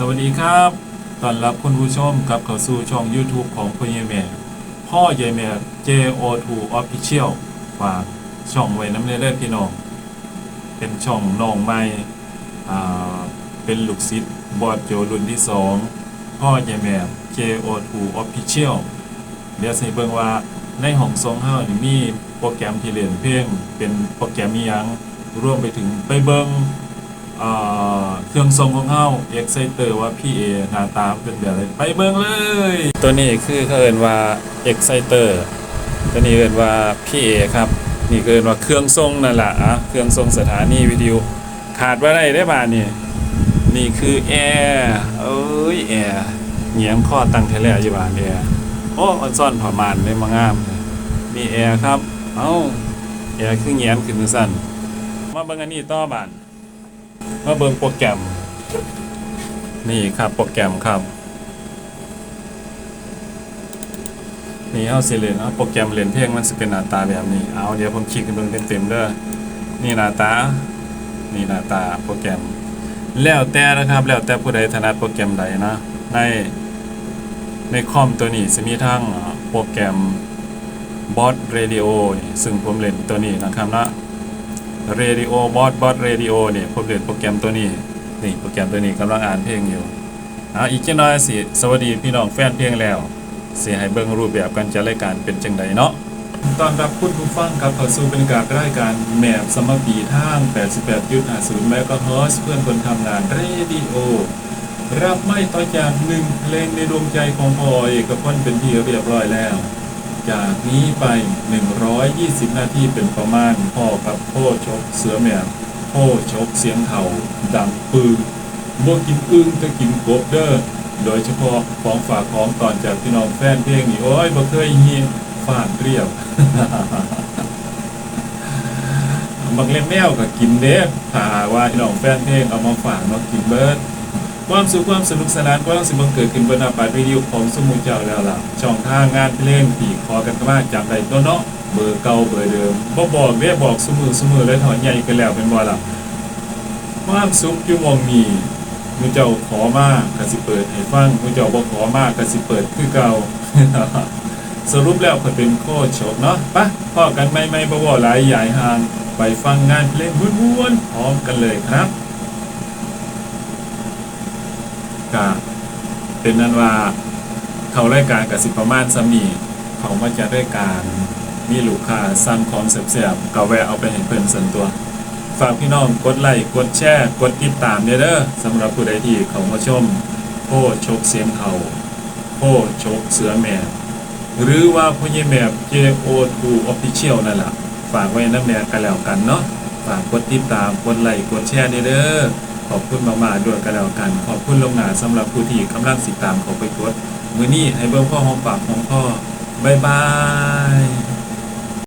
สวัสดีครับต้อนรับคุณผู้ชมกลับเข้าสู่ช่อง YouTube ของพ่อใหญ่แม่พ่อใหญ่แม่ JO2 Official ฝากช่องไว้น้ำเลือดพี่น้อง เป็นช่องน้องใหม่เป็นลูกศิษย์บอดโจรุ่นที่ 2 พ่อใหญ่แม่ JO2 Official เดี๋ยวสิเบิ่งว่าในห้องทรงเฮานี่มีโปรแกรมที่เล่นเพลงเป็นโปรแกรมมียังรวมไปถึงไปเบิ่งอ่า เครื่องทรงของเฮาเอ็กไซเตอร์ว่าพี่เอหน้าตาเป็นแบบไรไปเบิ่งเลย ตัวนี้คือเขาเอิ้นว่าเอ็กไซเตอร์ตัวนี้เอิ้นว่าพี่เอครับนี่เอิ้นว่าเครื่องทรงนั่นแหละอะเครื่องทรงสถานีวิทยุขาดว่าได้ได้บ่านี่นี่คือแอร์เอ้ยแอร์เหงียงข้อตั้งแท้แล้วอยู่บ่าแอร์โอ้ออนซ่อนผ้ามานได้มางามเลยมีแอร์ครับเอ้าแอร์คือเหงียนขึ้นจังซั่นมาเบิ่งอันนี้ต่อบาน มาเบิ่งโปรแกรม นี่ครับโปรแกรมครับ นี่เฮาสิเล่นเอาโปรแกรมเล่นเพลงมันสิเป็นหน้าตาแบบนี้ เอาเดี๋ยวผมคลิกเบิ่งเต็มๆเด้อนี่หน้าตา นี่หน้าตาโปรแกรม แล้วแต่นะครับ แล้วแต่ผู้ใดถนัดโปรแกรมใดนะ ในในคอมตัวนี้สิมีทั้งโปรแกรม Bot Radio นี่ซึ่งผมเล่นตัวนี้นะครับนะ Radio Bot Bot Radio เนี่ยผมเล่นโปรแกรมตัวนี้นี่โปรแกรมตัวนี้กำลังอ่านเพลงอยู่เอาอีกจักหน่อยสิสวัสดีพี่น้องแฟนเพลงแล้วเสิให้เบิ่งรูปแบบการจัดรายการเป็นจังไดเนาะตอนรับคุณผู้ฟังครับเข้าสู่บรรยากาศรายการแมปสมปีทาง 88.50เมกะเฮิรตซ์เพื่อนคนทำงานเรดิโอรับไม่ต่อจากหนึ่งเพลงในดวงใจของพ่อเอกพลเป็นที่เรียบร้อยแล้ว จากนี้ไป 120 นาทีเป็นประมาณพ่อกับพ่อชกเสือแมวพ่อชกเสียงเห่าดังปืนบ่กินอึ้งก็กินกบเด้อโดยเฉพาะของฝากของตอนจากพี่น้องแฟนเพลงนี่โอ้ยบ่เคยเฮียฟาดเรียบบักเล่นแมวก็กินเด้ถ้าว่าพี่น้องแฟนเพลงเอามาฝากเนาะกินเบิด ความสุขความสนุกสนานก็ต้องสิบังเกิดขึ้นบนหน้าปัดวิดีโอของสมุนเจ้าแล้วล่ะ ช่องทางงานเพลงที่ขอกันมาจากใดตัวเนาะเบอร์เก่าเบอร์เดิมบ่บอกเรียบอกสมือสมือเลยถอนใหญ่กันแล้วเป็นบ่ล่ะความสุขอยู่มองนี้มือเจ้าขอมากกสิเปิดให้ฟังมือเจ้าบ่ขอมากกสิเปิดคือเก่าสรุปแล้วก็เป็นโคชคเนาะปะพ่อกันไม่ไม่บ่บ่หลายใหญ่ห่างไปฟังงานเพลงม้วนๆพร้อมกันเลยครับ กะเป็นนั้นว่าเขารายการกับสิประมาณสมีเขามาจะรายการมีลูกค้าสั่งของเสียบๆก็แวะเอาไปให้เพิ่อนส่วนตัว ฝากพี่น้องกดไลค์กดแชร์กดติดตามเด้อสำหรับผู้ใดที่เขามาชมโพชกเสียงเขาโพชกเสือแม่หรือว่าพ่อใหญ่แมบ JO2 Official นั่นแหละฝากไว้น้ำแนวกันแล้วกันเนาะฝากกดติดตามกดไลค์กดแชร์เด้อ ขอบคุณมากๆด้วยกันแล้วกัน ขอบคุณลวงหนาสำหรับผู้ที่กำลังติดตามเขาไปกดมือนี้ให้เบิร์พ่อหอมปากของพ่อบายบาย